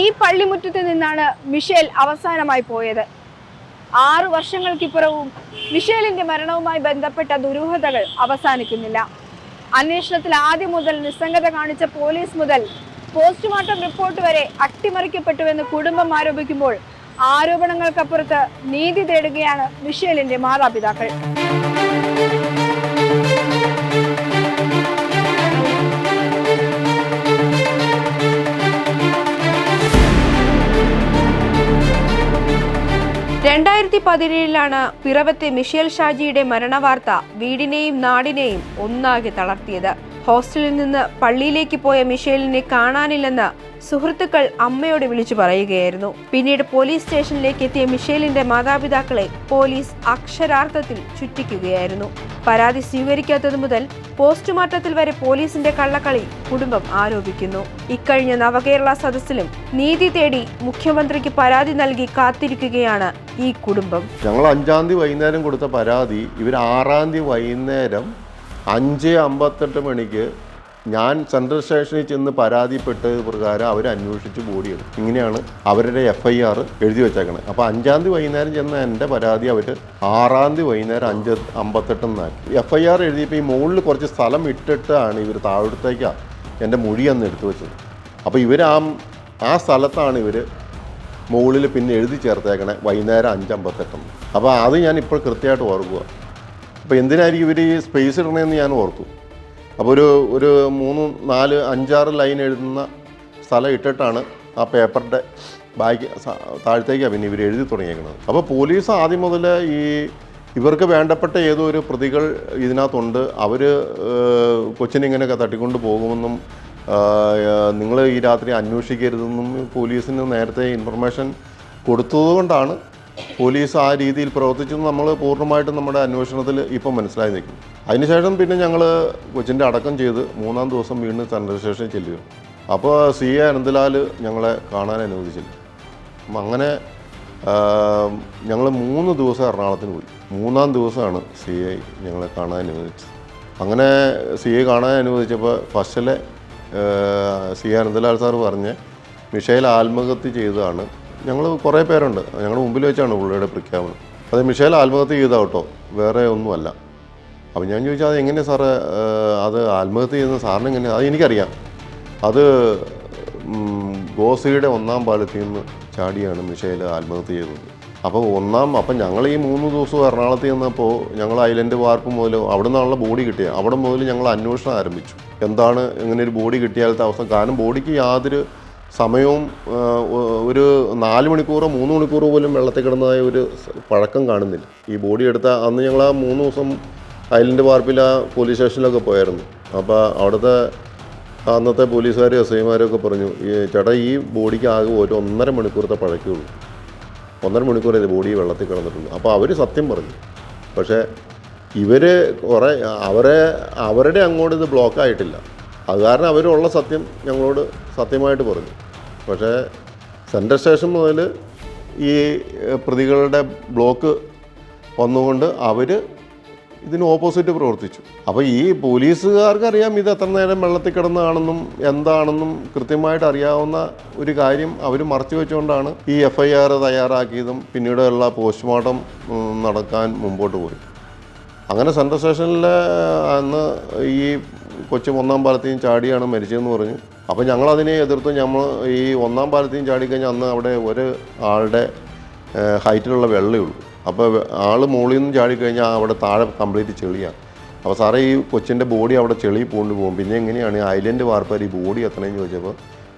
ഈ പള്ളിമുറ്റത്ത് നിന്നാണ് മിഷേൽ അവസാനമായി പോയത്. ആറു വർഷങ്ങൾക്കിപ്പുറവും മിഷേലിന്റെ മരണവുമായി ബന്ധപ്പെട്ട ദുരൂഹതകൾ അവസാനിക്കുന്നില്ല. അന്വേഷണത്തിൽ ആദ്യം മുതൽ നിസ്സംഗത കാണിച്ച പോലീസ് മുതൽ പോസ്റ്റ്മോർട്ടം റിപ്പോർട്ട് വരെ അട്ടിമറിക്കപ്പെട്ടുവെന്ന് കുടുംബം ആരോപിക്കുമ്പോൾ ആരോപണങ്ങൾക്കപ്പുറത്ത് നീതി തേടുകയാണ് മിഷേലിന്റെ മാതാപിതാക്കൾ. പതിനേഴിലാണ് പിറവത്തെ മിഷേൽ ഷാജിയുടെ മരണവാർത്ത വീടിനെയും നാടിനെയും ഒന്നാകെ തളർത്തിയത്. ഹോസ്റ്റലിൽ നിന്ന് പള്ളിയിലേക്ക് പോയ മിഷേലിനെ കാണാനില്ലെന്ന് സുഹൃത്തുക്കൾ അമ്മയോട് വിളിച്ചു പറയുകയായിരുന്നു. പിന്നീട് പോലീസ് സ്റ്റേഷനിലേക്ക് എത്തിയ മിഷേലിന്റെ മാതാപിതാക്കളെ പോലീസ് അക്ഷരാർത്ഥത്തിൽ ചുറ്റിക്കുകയായിരുന്നു. പരാതി സ്വീകരിക്കാത്തത് മുതൽ പോസ്റ്റ്മോർട്ടത്തിൽ വരെ പോലീസിന്റെ കള്ളക്കളി കുടുംബം ആരോപിക്കുന്നു. ഇക്കഴിഞ്ഞ നവകേരള സദസ്സിലും നീതി തേടി മുഖ്യമന്ത്രിക്ക് പരാതി നൽകി കാത്തിരിക്കുകയാണ് ഈ കുടുംബം. ഞങ്ങൾ അഞ്ചാം തീയതി വൈകുന്നേരം കൊടുത്ത പരാതി ഇവർ ആറാം തീയതി വൈകുന്നേരം അഞ്ച് അമ്പത്തെട്ട് മണിക്ക് ഞാൻ സെൻട്രൽ സ്റ്റേഷനിൽ ചെന്ന് പരാതിപ്പെട്ട് പ്രകാരം അവർ അന്വേഷിച്ച് ബോഡി എടുക്കും ഇങ്ങനെയാണ് അവരുടെ എഫ് ഐ ആർ എഴുതി വെച്ചേക്കണത്. അപ്പോൾ അഞ്ചാം തീയതി വൈകുന്നേരം ചെന്ന എന്റെ പരാതി അവർ ആറാം തീയതി വൈകുന്നേരം അഞ്ച് അമ്പത്തെട്ടെന്നാക്കി എഫ് ഐ ആർ എഴുതിയപ്പോൾ ഈ മുകളിൽ കുറച്ച് സ്ഥലം ഇട്ടിട്ടാണ് ഇവർ താഴത്തേക്കാണ് എന്റെ മൊഴി അന്ന് എടുത്തു വെച്ചത്. അപ്പോൾ ഇവർ ആ ആ സ്ഥലത്താണ് ഇവർ മുകളിൽ പിന്നെ എഴുതി ചേർത്തേക്കണേ വൈകുന്നേരം അഞ്ചമ്പത്തെട്ടെന്ന് അപ്പോൾ അത് ഞാൻ ഇപ്പോൾ കൃത്യമായിട്ട് ഓർക്കുക. അപ്പോൾ എന്തിനായിരിക്കും ഇവർ ഈ സ്പേസ് ഇടണമെന്ന് ഞാൻ ഓർത്തു. അപ്പോൾ ഒരു ഒരു മൂന്ന് നാല് അഞ്ചാറ് ലൈൻ എഴുതുന്ന സ്ഥലം ഇട്ടിട്ടാണ് ആ പേപ്പറിന്റെ ബാക്കി താഴത്തേക്കാണ് പിന്നെ ഇവർ എഴുതി തുടങ്ങിയേക്കുന്നത്. അപ്പോൾ പോലീസ് ആദ്യം മുതൽ ഈ ഇവർക്ക് വേണ്ടപ്പെട്ട ഏതോ ഒരു പ്രതികൾ ഇതിനകത്തുണ്ട്. അവർ കൊച്ചിനെ ഇങ്ങനെയൊക്കെ തട്ടിക്കൊണ്ട് പോകുമെന്നും നിങ്ങൾ ഈ രാത്രി അന്വേഷിക്കരുതെന്നും പോലീസിന് നേരത്തെ ഇൻഫർമേഷൻ കൊടുത്തതുകൊണ്ടാണ് പോലീസ് ആ രീതിയിൽ പ്രവർത്തിച്ചു നമ്മൾ പൂർണമായിട്ടും നമ്മുടെ അന്വേഷണത്തിൽ ഇപ്പം മനസ്സിലായി നിൽക്കും. അതിനുശേഷം പിന്നെ ഞങ്ങൾ കൊച്ചിന്റെ അടക്കം ചെയ്ത് മൂന്നാം ദിവസം വീണ്ടും സെൻട്രൽ സ്റ്റേഷനിൽ ചെല്ലുക അപ്പോൾ സി എ അനന്തലാൽ ഞങ്ങളെ കാണാൻ അനുവദിച്ചില്ല. അപ്പം അങ്ങനെ ഞങ്ങൾ മൂന്ന് ദിവസം എറണാകുളത്തിന് പോയി. മൂന്നാം ദിവസമാണ് സി ഐ ഞങ്ങളെ കാണാൻ അനുവദിച്ചത്. അങ്ങനെ സി ഐ കാണാൻ അനുവദിച്ചപ്പോൾ ഫസ്റ്റിലെ സി അനന്തലാൽ സാർ പറഞ്ഞ് മിഷേൽ ആത്മഹത്യ ചെയ്തതാണ് ഞങ്ങൾ കുറേ പേരുണ്ട്. ഞങ്ങളുടെ മുമ്പിൽ വെച്ചാണ് പുള്ളിയുടെ പ്രഖ്യാപനം. അത് മിഷേൽ ആത്മഹത്യ ചെയ്താൽ കേട്ടോ. വേറെ ഒന്നുമല്ല. അപ്പോൾ ഞാൻ ചോദിച്ചാൽ അത് എങ്ങനെയാണ് സാറ്? അത് ആത്മഹത്യ ചെയ്യുന്ന സാറിന് എങ്ങനെയാണ് അത് എനിക്കറിയാം. അത് ഗോസിയുടെ ഒന്നാം പാലത്തിൽ നിന്ന് ചാടിയാണ് മിഷേൽ ആത്മഹത്യ ചെയ്തത്. അപ്പോൾ ഒന്നാം അപ്പം ഞങ്ങൾ ഈ മൂന്ന് ദിവസം എറണാകുളത്ത് ചെന്നപ്പോൾ ഞങ്ങൾ ഐലൻഡ് വാർപ്പ് മുതൽ അവിടെ നിന്നുള്ള ബോഡി കിട്ടിയ. അവിടെ മുതൽ ഞങ്ങൾ അന്വേഷണം ആരംഭിച്ചു. എന്താണ് ഇങ്ങനെ ഒരു ബോഡി കിട്ടിയാലത്തെ അവസ്ഥ? കാരണം ബോഡിക്ക് യാതൊരു സമയവും ഒരു നാല് മണിക്കൂറോ മൂന്ന് മണിക്കൂറോ പോലും വെള്ളത്തിൽ കിടന്നതായ ഒരു പഴക്കം കാണുന്നില്ല. ഈ ബോഡി എടുത്ത അന്ന് ഞങ്ങൾ ആ മൂന്ന് ദിവസം ഐലൻഡ് വാർപ്പിൽ ആ പോലീസ് സ്റ്റേഷനിലൊക്കെ പോയായിരുന്നു. അപ്പോൾ അവിടുത്തെ അന്നത്തെ പോലീസുകാരും എസ് ഒക്കെ പറഞ്ഞു ഈ ചേട്ടാ ഈ ബോഡിക്ക് ആകെ ഒരു ഒന്നര മണിക്കൂറത്തെ പഴക്കുള്ളൂ ഒന്നര മണിക്കൂർ ഇത് ബോഡി വെള്ളത്തിൽ കിടന്നിട്ടുണ്ട് അപ്പോൾ അവർ സത്യം പറഞ്ഞു. പക്ഷേ ഇവർ കുറേ അവരെ അവരുടെ അങ്ങോട്ട് ഇത് ബ്ലോക്ക് ആയിട്ടില്ല. അത് കാരണം അവരുള്ള സത്യം ഞങ്ങളോട് സത്യമായിട്ട് പറഞ്ഞു. പക്ഷേ സെൻട്രൽ സ്റ്റേഷൻ മുതൽ ഈ പ്രതികളുടെ ബ്ലോക്ക് വന്നുകൊണ്ട് അവർ ഇതിന് ഓപ്പോസിറ്റ് പ്രവർത്തിച്ചു. അപ്പോൾ ഈ പോലീസുകാർക്ക് അറിയാം ഇത് എത്ര നേരം വെള്ളത്തിൽ കിടന്നതാണെന്നും എന്താണെന്നും കൃത്യമായിട്ട് അറിയാവുന്ന ഒരു കാര്യം അവർ മറച്ചു വെച്ചുകൊണ്ടാണ് ഈ എഫ് ഐ ആർ തയ്യാറാക്കിയതും പിന്നീടുള്ള പോസ്റ്റ്മോർട്ടം നടക്കാൻ മുമ്പോട്ട് പോയി അങ്ങനെ സെൻട്രൽ സ്റ്റേഷനിൽ അന്ന് ഈ കൊച്ചു ഒന്നാം പാലത്തെയും ചാടിയാണ് മരിച്ചതെന്ന് പറഞ്ഞു. അപ്പോൾ ഞങ്ങളതിനെ എതിർത്ത് നമ്മൾ ഈ ഒന്നാം പാലത്തെയും ചാടിക്കഴിഞ്ഞാൽ അന്ന് അവിടെ ഒരു ആളുടെ ഹൈറ്റിലുള്ള വെള്ളമേ ഉള്ളൂ. അപ്പോൾ ആൾ മുകളിൽ നിന്ന് ചാടിക്കഴിഞ്ഞാൽ അവിടെ താഴെ കംപ്ലീറ്റ് ചെളിയാണ്. അപ്പോൾ സാറേ ഈ കൊച്ചിന്റെ ബോഡി അവിടെ ചെളി പൂണ്ട് പോകും. പിന്നെ എങ്ങനെയാണ് ഐലൻഡ് വാർപ്പാർ ഈ ബോഡി എത്തണമെന്ന് ചോദിച്ചപ്പോൾ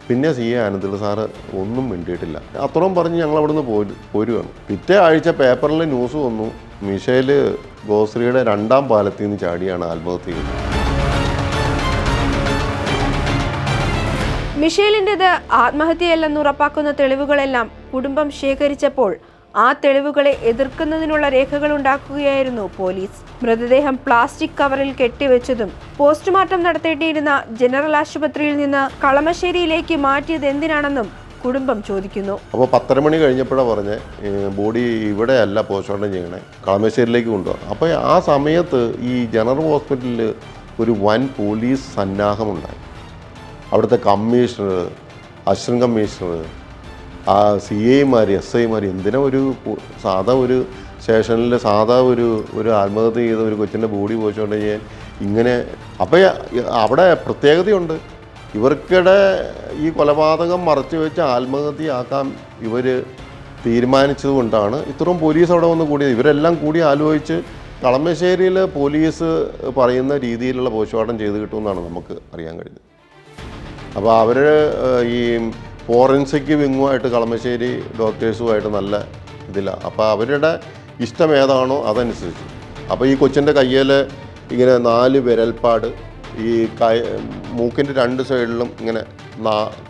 പിന്നെ സി എ ആനന്ദിൽ സാറ് ഒന്നും മിണ്ടിയിട്ടില്ല. അത്രയും പറഞ്ഞ് ഞങ്ങൾ അവിടുന്ന് പോരു പോരുകയാണ്. പിറ്റേ ആഴ്ച പേപ്പറിൽ ന്യൂസ് വന്നു മിഷേൽ ഗോശ്രീയുടെ രണ്ടാം പാലത്തിൽ നിന്ന് ചാടിയാണ് ആത്മഹത്യ ചെയ്തത്. മിഷേലിന്റെത് ആത്മഹത്യയല്ലെന്ന് ഉറപ്പാക്കുന്ന തെളിവുകളെല്ലാം കുടുംബം ശേഖരിച്ചപ്പോൾ ആ തെളിവുകളെ എതിർക്കുന്നതിനുള്ള രേഖകൾ ഉണ്ടാക്കുകയായിരുന്നു പോലീസ്. മൃതദേഹം പ്ലാസ്റ്റിക് കവറിൽ കെട്ടിവെച്ചതും പോസ്റ്റ്മോർട്ടം നടത്തേണ്ടിയിരുന്ന ജനറൽ ആശുപത്രിയിൽ നിന്ന് കളമശ്ശേരിയിലേക്ക് മാറ്റിയത് എന്തിനാണെന്നും കുടുംബം ചോദിക്കുന്നു. അപ്പോൾ പത്തര മണി കഴിഞ്ഞപ്പോഴാണ് പറഞ്ഞ് ബോഡി ഇവിടെയല്ല പോസ്റ്റ്മോർട്ടം ചെയ്യണേ കളമശ്ശേരിയിലേക്ക് കൊണ്ടുപോകാം അപ്പോൾ ആ സമയത്ത് ഈ ജനറൽ ഹോസ്പിറ്റലിൽ ഒരു വൻ പോലീസ് സന്നാഹമുണ്ടായി. അവിടുത്തെ കമ്മീഷണർ അസിസ്റ്റന്റ് കമ്മീഷണർ ആ സി ഐമാർ എസ് ഐമാർ എന്തിനാ ഒരു സാധാ ഒരു സ്റ്റേഷനിൽ സാധാ ഒരു ഒരു ആത്മഹത്യ ചെയ്ത ഒരു കൊച്ചിന്റെ ബോഡി പോയിച്ചുകൊണ്ട് ഞാൻ ഇങ്ങനെ അപ്പോൾ അവിടെ പ്രത്യേകതയുണ്ട്. ഇവർക്കിടെ ഈ കൊലപാതകം മറച്ചു വെച്ച് ആത്മഹത്യയാക്കാൻ ഇവർ തീരുമാനിച്ചത് കൊണ്ടാണ് ഇത്രയും പോലീസ് അവിടെ വന്ന് കൂടിയത്. ഇവരെല്ലാം കൂടി ആലോചിച്ച് കളമശ്ശേരിയിൽ പോലീസ് പറയുന്ന രീതിയിലുള്ള പോസ്റ്റ്മോർട്ടം ചെയ്ത് കിട്ടുമെന്നാണ് നമുക്ക് അറിയാൻ കഴിഞ്ഞത്. അപ്പോൾ അവർ ഈ ഫോറൻസിക് വിങ്ങുമായിട്ട് കളമശ്ശേരി ഡോക്ടേഴ്സുമായിട്ട് നല്ല ഇതിലാണ് അപ്പോൾ അവരുടെ ഇഷ്ടം ഏതാണോ അതനുസരിച്ച്. അപ്പോൾ ഈ കൊച്ചിന്റെ കയ്യിൽ ഇങ്ങനെ നാല് വിരൽപ്പാട് ഈ കൈ മൂക്കിന്റെ രണ്ട് സൈഡിലും ഇങ്ങനെ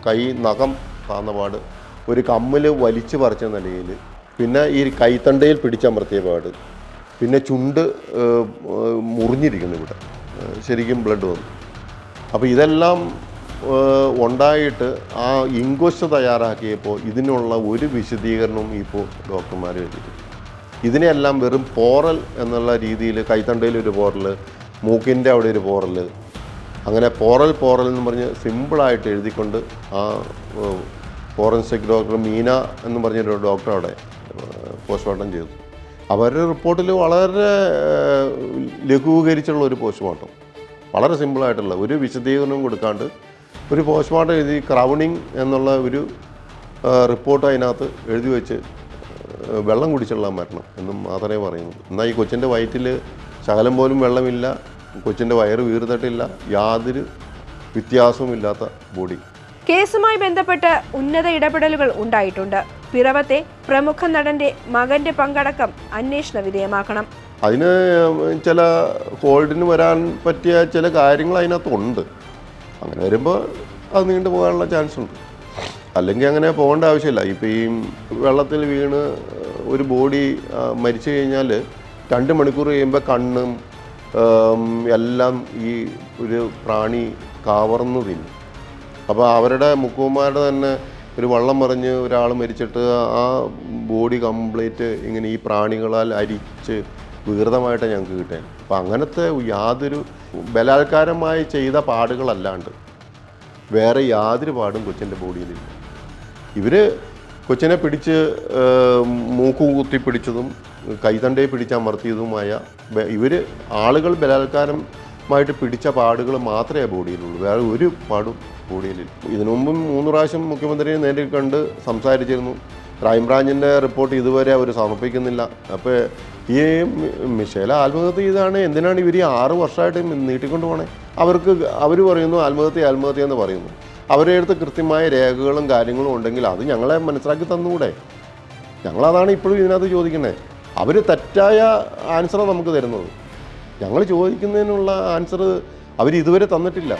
കൈ നഖം താന്ന പാട് ഒരു കമ്മിൽ വലിച്ചു പറിച്ച നിലയിൽ പിന്നെ ഈ കൈത്തണ്ടയിൽ പിടിച്ചമർത്തിയ പാട് പിന്നെ ചുണ്ട് മുറിഞ്ഞിരിക്കുന്നു ഇവിടെ. ശരിക്കും ബ്ലഡ് വന്നു. അപ്പോൾ ഇതെല്ലാം ഉണ്ടായിട്ട് ആ ഇൻക്വസ്റ്റ് തയ്യാറാക്കിയപ്പോൾ ഇതിനുള്ള ഒരു വിശദീകരണവും ഇപ്പോൾ ഡോക്ടർമാർ വെച്ചിട്ടില്ല ഇതിനെയെല്ലാം വെറും പോറൽ എന്നുള്ള രീതിയിൽ കൈത്തണ്ടയിൽ ഒരു പോറൽ മൂക്കിന്റെ അവിടെ ഒരു പോറൽ അങ്ങനെ പോറൽ പോറൽ എന്ന് പറഞ്ഞ് സിമ്പിളായിട്ട് എഴുതിക്കൊണ്ട് ആ ഫോറൻസിക് ഡോക്ടർ മീന എന്ന് പറഞ്ഞൊരു ഡോക്ടർ അവിടെ പോസ്റ്റ്മോർട്ടം ചെയ്തു. അവരുടെ റിപ്പോർട്ടിൽ വളരെ ലഘൂകരിച്ചുള്ള ഒരു പോസ്റ്റ്മോർട്ടം. വളരെ സിമ്പിളായിട്ടുള്ള ഒരു വിശദീകരണവും കൊടുക്കാണ്ട് ഒരു പോസ്റ്റ്മോർട്ടം എഴുതി ക്രൗണിങ് എന്നുള്ള ഒരു റിപ്പോർട്ട് അതിനകത്ത് എഴുതി വെച്ച് വെള്ളം കുടിച്ചുള്ള മരണം എന്നും മാത്രമേ പറയുന്നു എന്നാൽ ഈ കൊച്ചിന്റെ വയറ്റിൽ ശകലം പോലും വെള്ളമില്ല കൊച്ചിന്റെ വയറ് വീർത്തിട്ടില്ല യാതൊരു വ്യത്യാസവുമില്ലാത്ത ബോഡി കേസുമായി ബന്ധപ്പെട്ട് ഉന്നത ഇടപെടലുകൾ ഉണ്ടായിട്ടുണ്ട്. പിറവത്തെ പ്രമുഖ നടന്റെ മകന്റെ പങ്കടക്കം അന്വേഷണ വിധേയമാക്കണം. അതിന് ചില ഹോൾഡിന് വരാൻ പറ്റിയ ചില കാര്യങ്ങൾ അതിനകത്തുണ്ട്. അങ്ങനെ വരുമ്പോൾ അത് നീണ്ടു പോകാനുള്ള ചാൻസ് ഉണ്ട്. അല്ലെങ്കിൽ അങ്ങനെ പോകേണ്ട ആവശ്യമില്ല. ഇപ്പോൾ ഈ വെള്ളത്തിൽ വീണ് ഒരു ബോഡി മരിച്ചു കഴിഞ്ഞാൽ രണ്ട് മണിക്കൂർ കഴിയുമ്പോൾ കണ്ണും എല്ലാം ഈ ഒരു പ്രാണി കാവർന്നു തിന്നും. അപ്പോൾ അവരുടെ മുക്കുമാരുടെ തന്നെ ഒരു വള്ളം മറിഞ്ഞ് ഒരാൾ മരിച്ചിട്ട് ആ ബോഡി കംപ്ലീറ്റ് ഇങ്ങനെ ഈ പ്രാണികളാൽ അരിച്ച് വികൃതമായിട്ട് ഞങ്ങൾക്ക് കിട്ടിയത്. അപ്പം അങ്ങനത്തെ യാതൊരു ബലാത്കാരമായി ചെയ്ത പാടുകളല്ലാണ്ട് വേറെ യാതൊരു പാടും കൊച്ചിന്റെ ബോഡിയിലില്ല. ഇവർ കൊച്ചിനെ പിടിച്ച് മൂക്ക് കുത്തി പിടിച്ചതും കൈതണ്ടയെ പിടിച്ചമർത്തിയതുമായ ഇവർ ആളുകൾ ബലാത്കാരമായിട്ട് പിടിച്ച പാടുകൾ മാത്രമേ ബോഡിയിലുള്ളൂ. വേറെ ഒരു പാടും ബോഡിയിലില്ല. ഇതിനു മുമ്പും മൂന്ന് പ്രാവശ്യം മുഖ്യമന്ത്രിയെ നേരിൽ കണ്ട് സംസാരിച്ചിരുന്നു. ക്രൈംബ്രാഞ്ചിന്റെ റിപ്പോർട്ട് ഇതുവരെ അവർ സമർപ്പിക്കുന്നില്ല. അപ്പോൾ ഈ മിഷേല ആത്മഹത്യ ചെയ്താണ് എന്തിനാണ് ഇവർ ഈ ആറ് വർഷമായിട്ട് നീട്ടിക്കൊണ്ട് പോകണേ അവർക്ക് അവർ പറയുന്നു ആത്മഹത്യ ആത്മഹത്യ എന്ന് പറയുന്നു. അവരുടെ അടുത്ത് കൃത്യമായ രേഖകളും കാര്യങ്ങളും ഉണ്ടെങ്കിൽ അത് ഞങ്ങളെ മനസ്സിലാക്കി തന്നുകൂടെ ഞങ്ങളതാണ് ഇപ്പോഴും ഇതിനകത്ത് ചോദിക്കുന്നത് അവർ തെറ്റായ ആൻസറാണ് നമുക്ക് തരുന്നത്. ഞങ്ങൾ ചോദിക്കുന്നതിനുള്ള ആൻസർ അവർ ഇതുവരെ തന്നിട്ടില്ല.